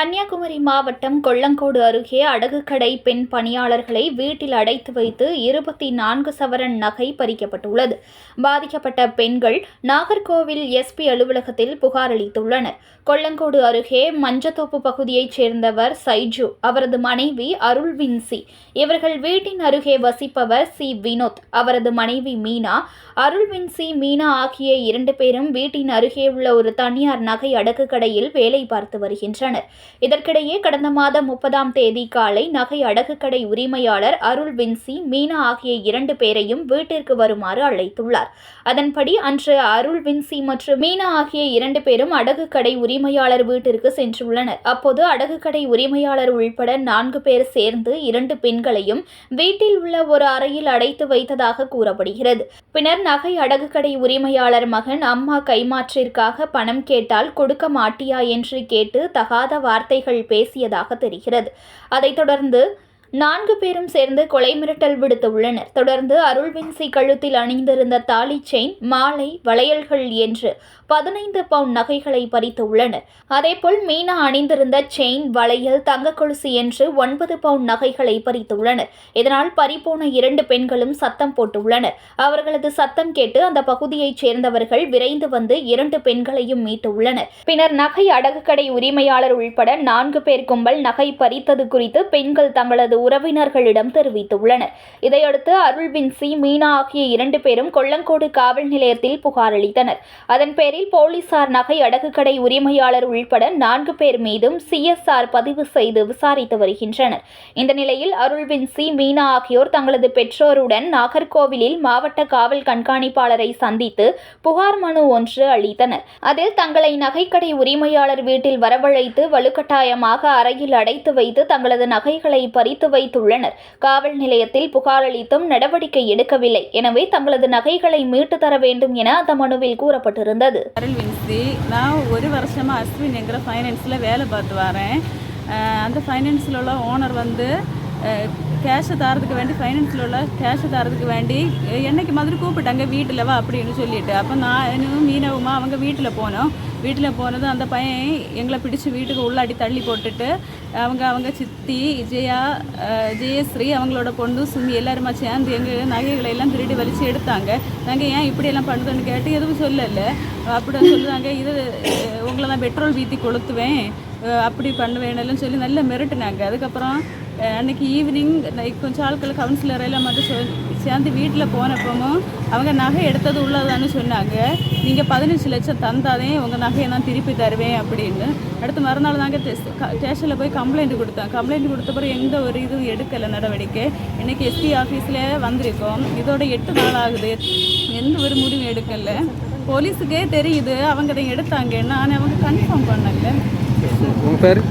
கன்னியாகுமரி மாவட்டம் கொள்ளங்கோடு அருகே அடகுக்கடை பெண் பணியாளர்களை வீட்டில் அடைத்து வைத்து இருபத்தி நான்கு சவரன் நகை பறிக்கப்பட்டுள்ளது. பாதிக்கப்பட்ட பெண்கள் நாகர்கோவில் எஸ்பி அலுவலகத்தில் புகார் அளித்துள்ளனர். கொள்ளங்கோடு அருகே மஞ்சத்தோப்பு பகுதியைச் சேர்ந்தவர் சைஜு அவரது மனைவி அருள் வின்சி இவர்கள் வீட்டின் அருகே வசிப்பவர் சி. வினோத் அவரது மனைவி மீனா அருள் வின்சி மீனா ஆகிய இரண்டு பேரும் வீட்டின் அருகே உள்ள ஒரு தனியார் நகை அடகுக்கடையில் வேலை பார்த்து வருகின்றனர். இதற்கிடையே கடந்த மாதம் முப்பதாம் தேதி காலை நகை அடகு கடை உரிமையாளர் அருள் வின்சி மீனா ஆகிய இரண்டு பேரையும் வீட்டிற்கு வருமாறு அழைத்துள்ளார். அதன்படி அன்று அருள் வின்சி மற்றும் மீனா ஆகிய இரண்டு பேரும் அடகு கடை உரிமையாளர் வீட்டிற்கு சென்றுள்ளனர். அப்போது அடகு கடை உரிமையாளர் உள்பட நான்கு பேர் சேர்ந்து இரண்டு பெண்களையும் வீட்டில் உள்ள ஒரு அறையில் அடைத்து வைத்ததாக கூறப்படுகிறது. பின்னர் நகை அடகு கடை உரிமையாளர் மகன் அம்மா கைமாற்றிற்காக பணம் கேட்டால் கொடுக்க மாட்டியா என்று கேட்டு தகாத வார்த்தைகள் பேசியதாக தெரிகிறது. அதைத் தொடர்ந்து நான்கு பேரும் சேர்ந்து கொலை மிரட்டல் விடுத்துள்ளனர் தொடர்ந்து அருள்வின்சி கழுத்தில் அணிந்திருந்த தாலி செயின் மாலை வளையல்கள் என்று பதினைந்து பவுண்ட் நகைகளை பறித்துள்ளனர் அதேபோல் மீனா அணிந்திருந்த செயின் வளையல் தங்க கொலுசு என்று ஒன்பது பவுண்ட் நகைகளை பறித்துள்ளனர் இதனால் பறிபோன இரண்டு பெண்களும் சத்தம் போட்டுள்ளனர். அவர்களது சத்தம் கேட்டு அந்த பகுதியைச் சேர்ந்தவர்கள் விரைந்து வந்து இரண்டு பெண்களையும் மீட்டுள்ளனர் பின்னர் நகை அடகு கடை உரிமையாளர் உள்பட நான்கு பேர் கும்பல் நகை பறித்தது குறித்து பெண்கள் தங்களது உறவினர்களிடம் தெரிவித்துள்ளனர். இதையடுத்து அருள்வின்சி மீனா ஆகிய இரண்டு பேரும் கொள்ளங்கோடு காவல் நிலையத்தில் புகார் அளித்தனர். அதன் பேரில் போலீசார் நகை அடகு கடை உரிமையாளர் உள்பட நான்கு பேர் மீதும் சிஎஸ்ஆர் பதிவு செய்து விசாரித்து வருகின்றனர். இந்த நிலையில் அருள்வின்சி மீனா ஆகியோர் தங்களது பெற்றோருடன் நாகர்கோவிலில் மாவட்ட காவல் கண்காணிப்பாளரை சந்தித்து புகார் மனு ஒன்று அளித்தனர். அதில் தங்களை நகைக்கடை உரிமையாளர் வீட்டில் வரவழைத்து வலுக்கட்டாயமாக அறையில் அடைத்து வைத்து தங்களது நகைகளை பறித்து வைத்துள்ளனர். காவல் நிலையத்தில் புகார் அளித்தும் நடவடிக்கை எடுக்கவில்லை. எனவே தங்களது நகைகளை மீட்டு தர வேண்டும் என அந்த மனுவில் கூறப்பட்டிருந்தது. நான் ஒரு வருஷமாக அஸ்வின் என்கிற ஃபைனான்ஸில் வேலை பார்த்து வரேன். அந்த ஃபைனான்ஸில் உள்ள ஓனர் வந்து கேஷை தரதுக்கு வேண்டி ஃபைனான்ஸில் உள்ள கேஷை தரதுக்கு வேண்டி என்னைக்கு மாதிரி கூப்பிட்டாங்க வீட்டில் வா அப்படின்னு சொல்லிட்டு. அப்போ நானும் மீனவுமா அவங்க வீட்டில் போனோம். வீட்டில் போனது அந்த பையன் எங்களை பிடிச்சி வீட்டுக்கு உள்ளாடி தள்ளி போட்டுட்டு அவங்க அவங்க சித்தி ஜெயா ஜெயஸ்ரீ அவங்களோட பொண்ணு சுமி எல்லாருமா சேர்ந்து எங்கள் நகைகளை எல்லாம் திருடி வலிச்சு எடுத்தாங்க. நாங்கள் ஏன் இப்படியெல்லாம் பண்ணுதோன்னு கேட்டு எதுவும் சொல்லலை. அப்படி சொல்லுறாங்க இது உங்களை நான் பெட்ரோல் வீத்தி கொளுத்துவேன். அப்படி பண்ணுவேன்னு சொல்லி நல்லா மிரட்டினாங்க. அதுக்கப்புறம் அன்றைக்கி அன்னைக்கு ஈவினிங் கொஞ்சம் ஆட்கள் கவுன்சிலர் எல்லாம் மட்டும் சொ சேர்ந்து வீட்டில் போனப்பவும் அவங்க நகை எடுத்தது உள்ளதான்னு சொன்னாங்க. நீங்கள் பதினஞ்சு லட்சம் தந்தாதே உங்கள் நகையை நான் திருப்பி தருவேன் அப்படின்னு. அடுத்து மறுநாள் தாங்க ஸ்டேஷனில் போய் கம்ப்ளைண்ட் கொடுத்தோம். கம்ப்ளைண்ட் கொடுத்த பிறகு எந்த ஒரு இதுவும் எடுக்கலை நடவடிக்கை. இன்றைக்கி எஸ்பி ஆஃபீஸில் வந்திருக்கோம். இதோட எட்டு நாள் ஆகுது. எந்த ஒரு முடிவும் எடுக்கலை. போலீஸுக்கே தெரியுது. அவங்க அதை எடுத்தாங்க. நான் அவங்க கன்ஃபார்ம் பண்ணல. పేరు?